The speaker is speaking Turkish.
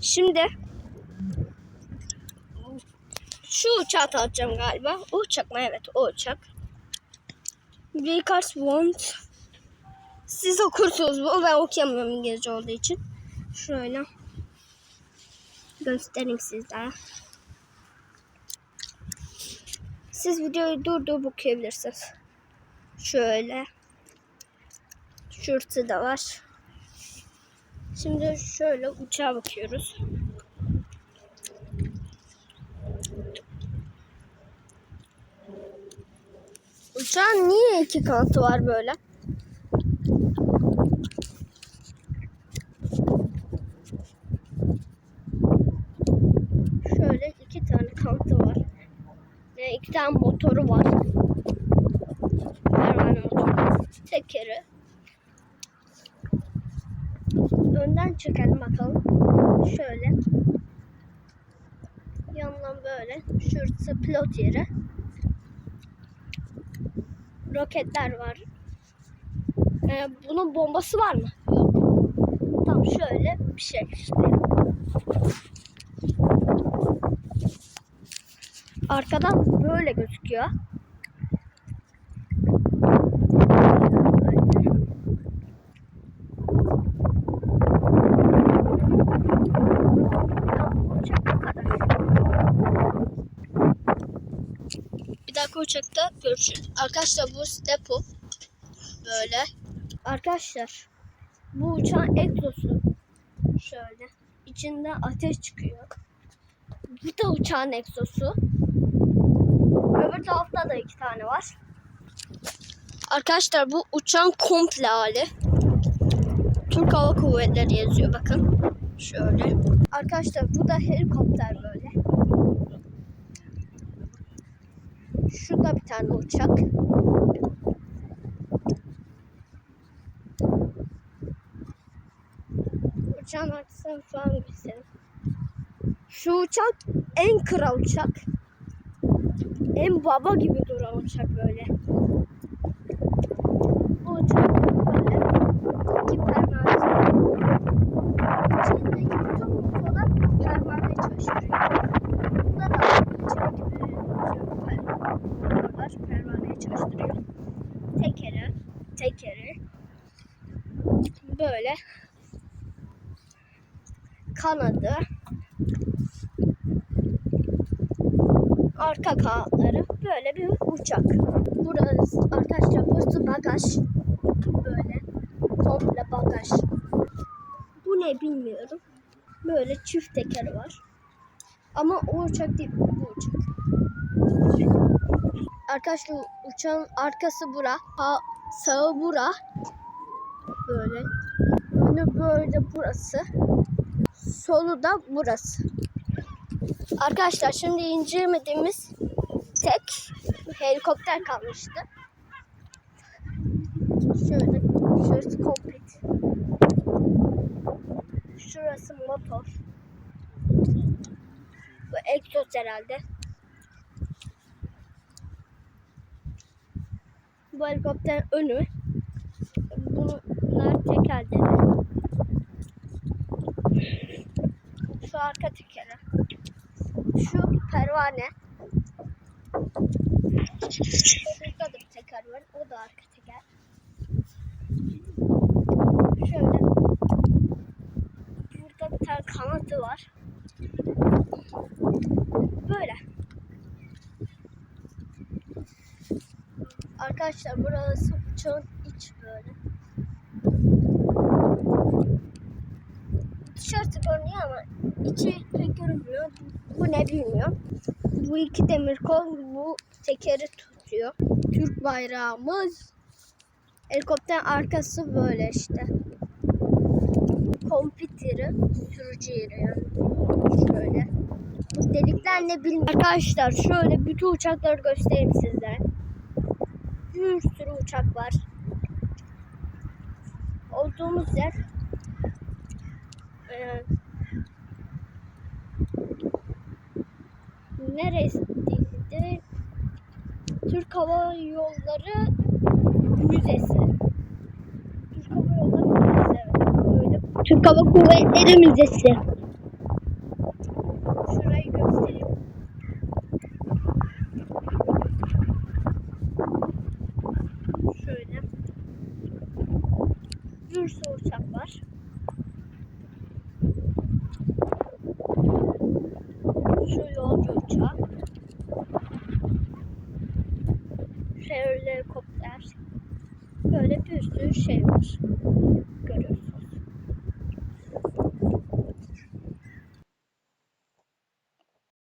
Şimdi şu uçağı tanıtacağım galiba. O uçak mı? Evet o uçak. Because want siz okursunuz bu. Ben okuyamıyorum İngilizce olduğu için. Şöyle göstereyim sizlere. Siz videoyu durdurup okuyabilirsiniz. Şöyle. Şurası da var. Şimdi şöyle uçağa bakıyoruz. Uçağın niye iki kanatı var böyle? Şöyle iki tane kanatı var. Ve iki tane motoru var. Pervane motoru. Tekeri. Önden çekelim bakalım. Şöyle. Yandan böyle. Şurası pilot yeri. Roketler var. Ee, bunun bombası var mı? Yok. Tam şöyle bir şey işte. Arkadan böyle gözüküyor. Dahaki uçakta görüşürüz. Arkadaşlar bu depo. Böyle. Arkadaşlar bu uçağın egzosu. Şöyle. İçinde ateş çıkıyor. Bu da uçağın egzosu. Öbür tarafta da iki tane var. Arkadaşlar bu uçağın komple hali. Türk Hava Kuvvetleri yazıyor bakın. Şöyle. Arkadaşlar bu da helikopter böyle. Şurada bir tane uçak. Uçağın arkasını falan göstereyim. Şu uçak en kral uçak. En baba gibi duran uçak böyle. Bu uçak böyle. İki pervanesi. İçindeki bütün motorlar pervane çalıştırıyor. Burada da içindeki motorlar pervaneye çalıştırıyor. Tekeri, tekeri. Böyle. Kanadı. arka kanatları böyle bir uçak. Burası arkadaşlar burası bagaj. Böyle komple bagaj. Bu ne bilmiyorum. Böyle çift tekeri var. Ama o uçak değil bu uçak. Arkadaşlar uçağın arkası bura. Ha, sağı bura. Böyle. Önü böyle burası. Solu da burası. Arkadaşlar şimdi indirmediğimiz tek helikopter kalmıştı. Şöyle, şurası kokpit. Şurası motor. Bu egzoz herhalde. Bu helikopter önü. Bunlar tekerleri. Şu arka tekeri şu pervane. Şurada da bir teker var. O da arka teker. Şöyle. Burada bir tane kanadı var. Böyle. Arkadaşlar burası uçağın iç böyle. Dışarısı görünüyor ama içi pek görünmüyor. Bu ne bilmiyorum. Bu iki demir kol bu tekeri tutuyor. Türk bayrağımız. Helikopterin arkası böyle işte. Kompit yeri, sürücü yeri yani. Şöyle. Bu delikler ne bilmiyorum. Arkadaşlar şöyle bütün uçakları göstereyim sizlere. Bir sürü uçak var. Olduğumuz yer ee, neresiydi? Türk Hava Yolları Müzesi. Türk Hava Yolları Müzesi. Böyle. Türk Hava Kuvvetleri Müzesi. bir sürü uçak var. Şu yolcu uçak. Şu helikopter. Böyle bir sürü şey var. Görüyorsunuz.